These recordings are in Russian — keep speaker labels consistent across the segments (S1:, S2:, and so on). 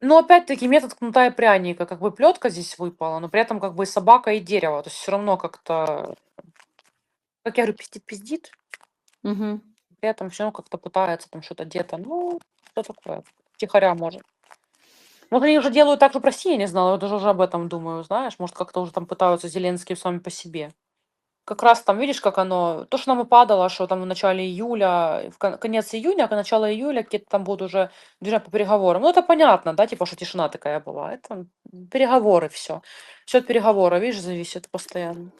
S1: Но опять-таки метод кнута и пряника. Как бы плетка здесь выпала, но при этом как бы и собака, и дерево. То есть все равно как-то, как я говорю, пиздит-пиздит,
S2: Мгм.
S1: при этом все равно как-то пытается там что-то где-то, ну, что такое, втихаря может. Вот они уже делают так же в России, я не знала, я даже уже об этом думаю, знаешь, может, как-то уже там пытаются Зеленские сами по себе. Как раз там, видишь, как оно, то, что нам и падало, что там в начале июля, в кон- конец июня, а начало июля какие-то там будут уже движения по переговорам. Ну, это понятно, да, типа, что тишина такая была. Это переговоры, все. Все от переговора, видишь, зависит постоянно.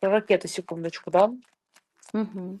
S1: Про ракеты, секундочку, да?
S2: Мгм.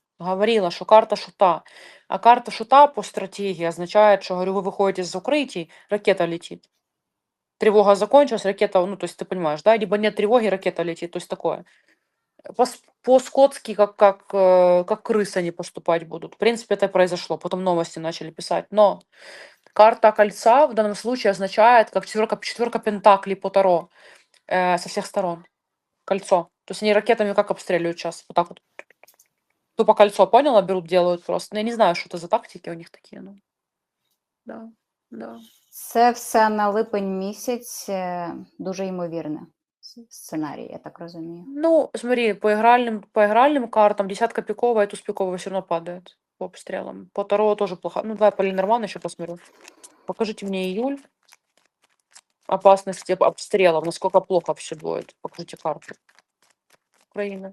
S1: говорила, что карта шута. А карта шута по стратегии означает, что, говорю, вы выходите из укрытий, ракета летит. Тревога закончилась, ракета, ну, то есть ты понимаешь, да, либо нет тревоги, ракета летит, то есть такое. Пос- По-скотски, как, как, э, как крысы они поступать будут. В принципе, это произошло. Потом новости начали писать. Но карта кольца в данном случае означает, как четверка, четверка пентаклей по Таро э, со всех сторон. Кольцо. То есть они ракетами как обстреливают сейчас? Вот так вот. Тупо кольцо, поняла? Берут, делают просто. Ну, я не знаю, что это за тактики у них такие. Ну. Да, да.
S2: Це все на липень місяць е, дуже ймовірне с- сценарій, я так розумію.
S1: Ну, смотри, по игральным, по игральным картам десятка пиковая, туз пиковая все равно падает по обстрелам. По Таро тоже плохо. Ну, давай по Ленорману еще посмотрю. Покажите мне июль. Опасности об- обстрелов. Насколько плохо все будет. Покажите карту. Украина.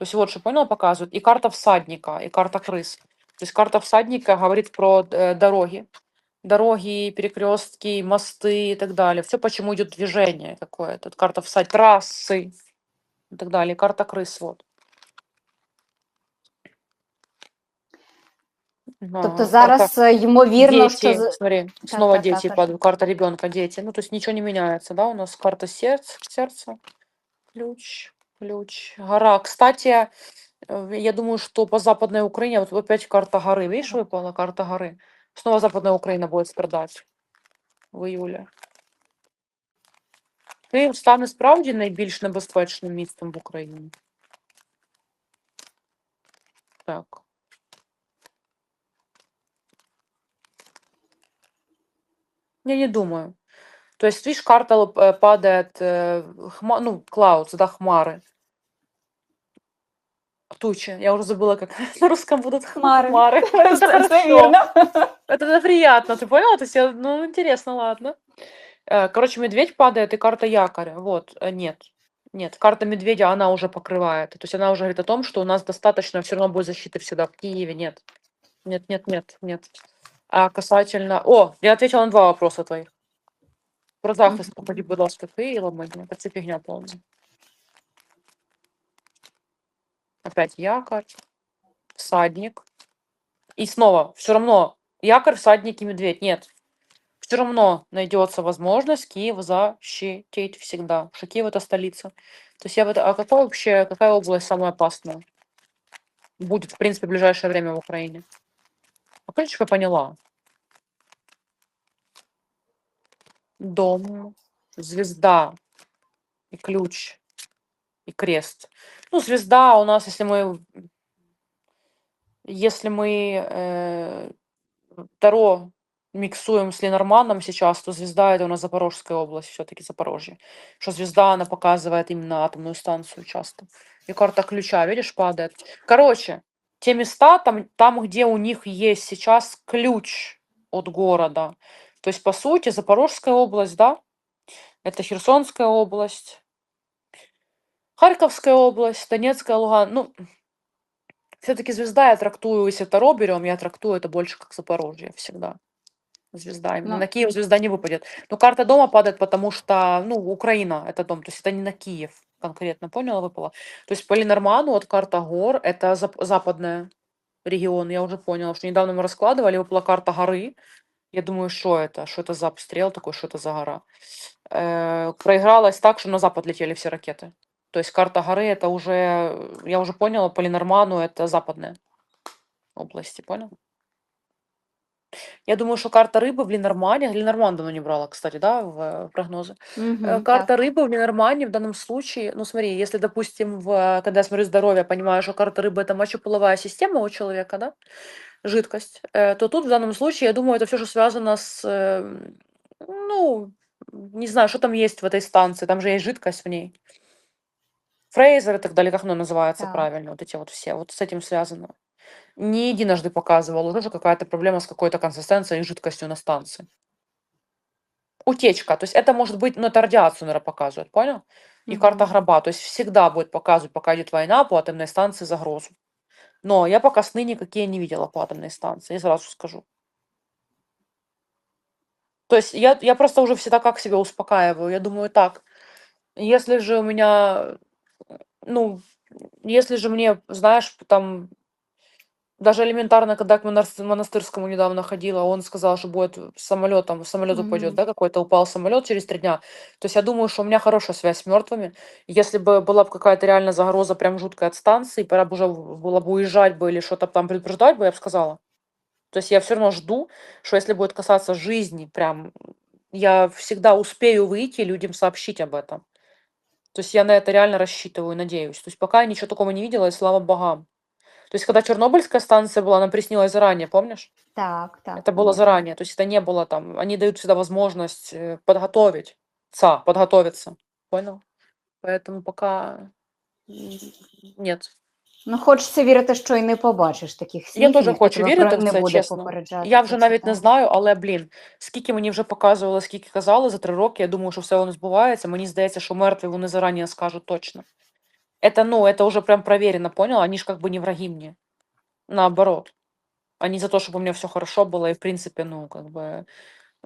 S1: То есть вот что, понял, показывают. И карта всадника, и карта крыс. То есть карта всадника говорит про э, дороги. Дороги, перекрестки, мосты и так далее. Все, почему идет движение какое-то. Карта всад... трассы и так далее. Карта крыс, вот.
S2: Тобто
S1: Ага,
S2: зараз е, ймовірно, що
S1: Дети,
S2: з-
S1: смотри,
S2: Так,
S1: снова
S2: так,
S1: дети
S2: так,
S1: падают, карта ребенка, дети. Ну, то есть ничего не меняется, да, у нас карта сердца, сердца, ключ, ключ, гора. Кстати, э, я думаю, что по Западной Украине, вот опять карта горы, видишь, выпала карта горы. Снова Западная Украина будет страдать в июле. Київ стане справді найбільш небезпечним містом в Україні. Так. Я не думаю. То есть, видишь, карта лоп- э, падает, э, хма, ну, clouds, да, хмары. Тучи. Я уже забыла, как на русском будут
S2: Хмары.
S1: хмары. Это
S2: Це, це
S1: хорошо.
S2: вірно.
S1: Это, это приятно, ты поняла? То есть, я- ну, интересно, ладно. Э, Короче, медведь падает и карта якоря. Вот, э, нет. Нет, карта медведя, она уже покрывает. То есть она уже говорит о том, что у нас достаточно все равно будет защиты всегда в Киеве. Нет. Нет, нет, нет, нет. А касательно... О, я ответила на два вопроса твоих. Про захист, походи, будь ласка, Києва, мені. Це фігня повна. Опять якорь, всадник. И снова, все равно, якорь, всадник и медведь. Нет. Все равно найдется возможность Киев защитить всегда. Что Киев это столица. То есть я в это... А какая вообще, какая область самая опасная? Будет, в принципе, в ближайшее время в Украине. А я поняла. Дом, звезда и ключ и крест. Ну, звезда у нас, если мы, если мы э, Таро миксуем с Ленорманом сейчас, то звезда это у нас Запорожская область, все-таки Запорожье. Что звезда, она показывает именно атомную станцию часто. И карта ключа, видишь, падает. Короче, те места, там, там, где у них есть сейчас ключ от города. То есть, по сути, Запорожская область, да, это Херсонская область, Харьковская область, Донецкая, Луган. Ну, все-таки звезда я трактую, если Таро берем, я трактую это больше как Запорожье всегда. Звезда. Именно на Киев звезда не выпадет. Но карта дома падает, потому что, ну, Украина это дом. То есть это не на Киев конкретно, поняла, выпала. То есть по Ленорману вот карта гор, это зап- западная регион, я уже поняла, что недавно мы раскладывали, выпала карта горы. Я думаю, что это? Что это за обстрел такой, что это за гора? Э, проигралось так, что на запад летели все ракеты. То есть карта горы это уже, я уже поняла, по Ленорману это западная области, понял? Я думаю, что карта рыбы в Ленормане, Ленорман давно не брала, кстати, да, в э, прогнозы. Э,
S2: Мгм,
S1: Карта
S2: так.
S1: рыбы в Ленормане в данном случае, ну смотри, если, допустим, в, когда я смотрю здоровье, понимаю, что карта рыбы это мочеполовая система у человека, да, жидкость, э, то тут в данном случае, я думаю, это все, что связано с, э, ну, не знаю, что там есть в этой станции, там же есть жидкость в ней. Фрейзер и так далее, как оно называется
S2: Так.
S1: правильно, вот эти вот все, вот с этим связано. Не единожды показывал, уже же какая-то проблема с какой-то консистенцией и жидкостью на станции. Утечка, то есть это может быть, ну это радиацию, наверное, показывает, понял? И карта
S2: Мгм.
S1: гроба, то есть всегда будет показывать, пока идет война по атомной станции загрозу. Но я пока сны никакие не видела по атомной станции, я сразу скажу. То есть я, я просто уже всегда как себя успокаиваю. Я думаю так, если же у меня, ну, если же мне, знаешь, там даже элементарно, когда к монас- монастырскому недавно ходила, он сказал, что будет самолетом, самолет упадет,
S2: Мгм.
S1: да, какой-то упал самолет через три дня. То есть я думаю, что у меня хорошая связь с мертвыми. Если бы была бы какая-то реально загроза прям жуткая от станции, пора бы уже в- было бы уезжать бы или что-то там предупреждать бы, я бы сказала. То есть я все равно жду, что если будет касаться жизни, прям я всегда успею выйти и людям сообщить об этом. То есть я на это реально рассчитываю, надеюсь. То есть пока я ничего такого не видела, и слава богам. То есть когда Чернобыльская станция была, она приснилась заранее, помнишь?
S2: Так, так,
S1: Это было
S2: конечно.
S1: заранее, то есть это не было там, они дают всегда возможность э, подготовить, ца, подготовиться, понял? Поэтому пока м, нет.
S2: Ну, хочеться вірити, що і не побачиш таких снів.
S1: Я
S2: і
S1: теж
S2: ніхто
S1: хочу
S2: тебе
S1: вірити
S2: про-
S1: в
S2: не
S1: це,
S2: буде
S1: чесно.
S2: попереджати.
S1: Я
S2: про
S1: вже
S2: це,
S1: навіть не
S2: так.
S1: знаю, але блін, скільки мені вже показували, скільки казали за три роки, я думаю, що все воно збувається. Мені здається, що мертві вони зарані скажуть точно. Это, ну, это уже прям проверено, понял? Они же как бы не враги мне. Наоборот. Они за то, чтобы у меня все хорошо было, и в принципе, ну, как бы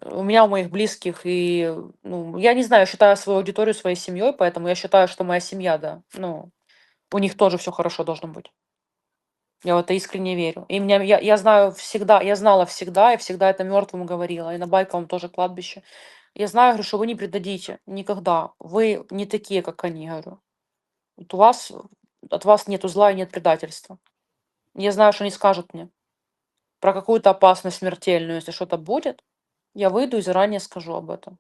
S1: э, у меня, у моих близких, и, ну, я не знаю, я считаю свою аудиторию своей семьей, поэтому я считаю, что моя семья, да, ну, у них тоже все хорошо должно быть. Я в это искренне верю. И меня, я, я знаю всегда, я знала всегда, и всегда это мертвым говорила, и на Байковом тоже кладбище. Я знаю, говорю, что вы не предадите никогда. Вы не такие, как они, говорю. Вот у вас, от вас нету зла и нет предательства. Я знаю, что они скажут мне про какую-то опасность смертельную, если что-то будет, я выйду и заранее скажу об этом.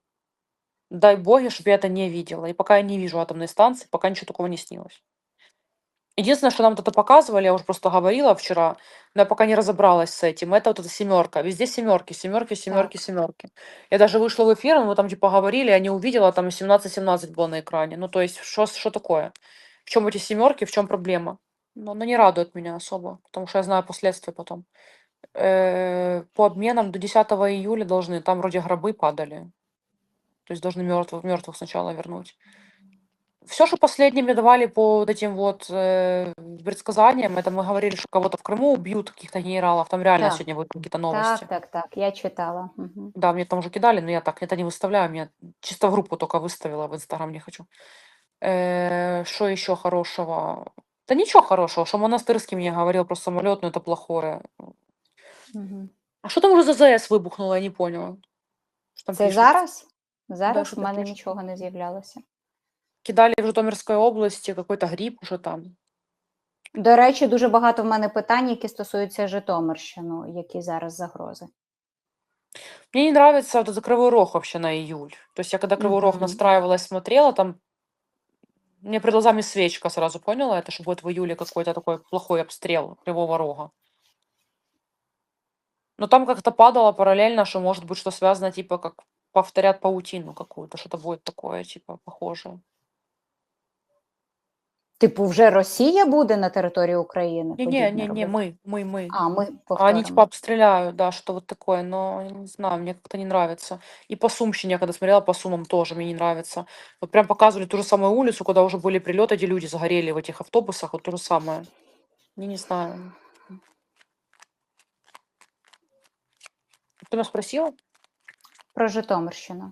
S1: Дай боги, чтобы я это не видела. И пока я не вижу атомной станции, пока ничего такого не снилось. Единственное, что нам вот это показывали, я уже просто говорила вчера, но я пока не разобралась с этим, это вот эта семерка. Везде семерки, семерки, семерки, семерки. Я даже вышла в эфир, мы там типа говорили, я не увидела, там 17-17 было на экране. Ну, то есть, что, что такое? В чем эти семерки, в чем проблема? Но она не радует меня особо, потому что я знаю последствия потом. Э, По обменам до 10 июля должны, там вроде гробы падали. То есть должны мертвых, мертвых сначала вернуть. Все, что последнее мне давали по вот этим вот э, предсказаниям, это мы говорили, что кого-то в Крыму убьют, каких-то генералов. Там реально
S2: Так.
S1: сегодня будут какие-то новости.
S2: Так, так, так. Я читала. Угу.
S1: Да, мне там уже кидали, но я так это не выставляю, меня чисто в группу только выставила, в Инстаграм не хочу. Э, Что еще хорошего? Да ничего хорошего, что монастырский мне говорил про самолет, но это плохое.
S2: Угу.
S1: А что там уже за ЗС выбухнуло, я не поняла. Что там
S2: Це
S1: пишут?
S2: зараз? Зараз
S1: що
S2: в мене нічого не з'являлося.
S1: Кидали в Житомирской области какой-то гриб уже там.
S2: До речі, дуже багато в мене питань, які стосуються Житомирщини, які зараз загрози.
S1: Мне не нравится вот этот Кривой Рог вообще на июль. То есть я когда Кривой Рог
S2: Мгм.
S1: настраивалась, смотрела, там мне перед глазами свечка сразу поняла это, что будет в июле какой-то такой плохой обстрел Кривого Рога. Но там как-то падало параллельно, что может быть что связано, типа как повторят паутину какую-то, что-то будет такое, типа похожее.
S2: Типу, вже Росія буде на території України?
S1: Не, не,
S2: подібне
S1: не, не,
S2: робити?
S1: мы, мы, мы.
S2: А, ми
S1: А Они
S2: повторимо.
S1: типа обстреляют, да, что вот такое, но я не знаю, мне как-то не нравится. И по Сумщине, я когда смотрела по Сумам, тоже мне не нравится. Вот прям показывали ту же самую улицу, куда уже были прилеты, где люди загорели в этих автобусах, вот то же самое. Я не знаю. Ты меня спросила?
S2: Про Житомирщину.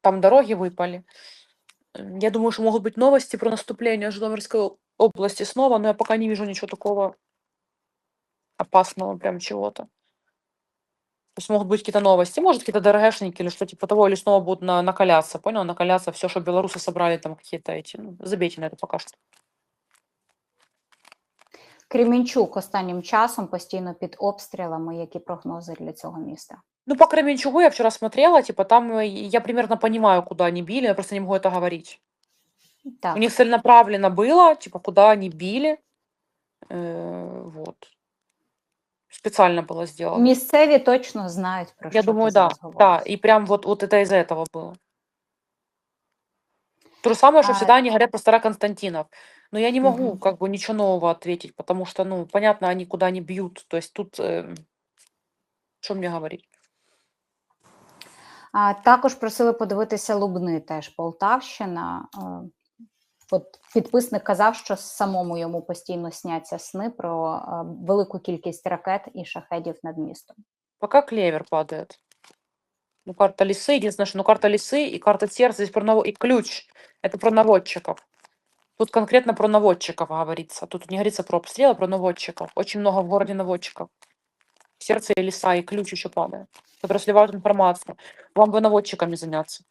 S1: Там дороги выпали. М, Я думаю, что могут быть новости про наступление Житомирской о- области снова, но я пока не вижу ничего такого опасного, прям чего-то. То есть могут быть какие-то новости, может, какие-то ДРГшники или что типа того, или снова будут на- накаляться, понял? Накаляться все, что белорусы собрали, там какие-то эти, ну, забейте на это пока что.
S2: Кремінчук останнім часом постійно під обстрілами. Які прогнози для цього міста?
S1: Ну, по Кременчугу я вчера смотрела, типа там э, я примерно понимаю, куда они били, я просто не могу это говорить. У них целенаправленно было, типа, куда они били. Э, вот. Специально было сделано.
S2: місцеві точно знають про
S1: Я
S2: що
S1: думаю, да,
S2: зараз
S1: да.
S2: говориш.
S1: И прям вот, вот это из-за этого было. То же самое, что
S2: А,
S1: всегда они говорят про Староконстантинов. Но я не могу
S2: Мгм.
S1: как бы ничего нового ответить, потому что, ну, понятно, они куда не бьют. То есть тут, э, что мне говорить?
S2: А, також просили подивитися Лубни, теж Полтавщина. Е, От підписник казав, що самому йому постійно сняться сни про е, велику кількість ракет і шахедів над містом.
S1: Пока клевер падает. Ну, карта лисы, единственное, что ну, карта лисы и карта сердца здесь про наво... и ключ. Это про наводчиков. Тут конкретно про наводчиков говорится. Тут не говорится про обстрелы, а про наводчиков. Очень много в городе наводчиков. Сердце и лиса, и ключ еще падает, которые сливают информацию. Вам бы наводчиками заняться.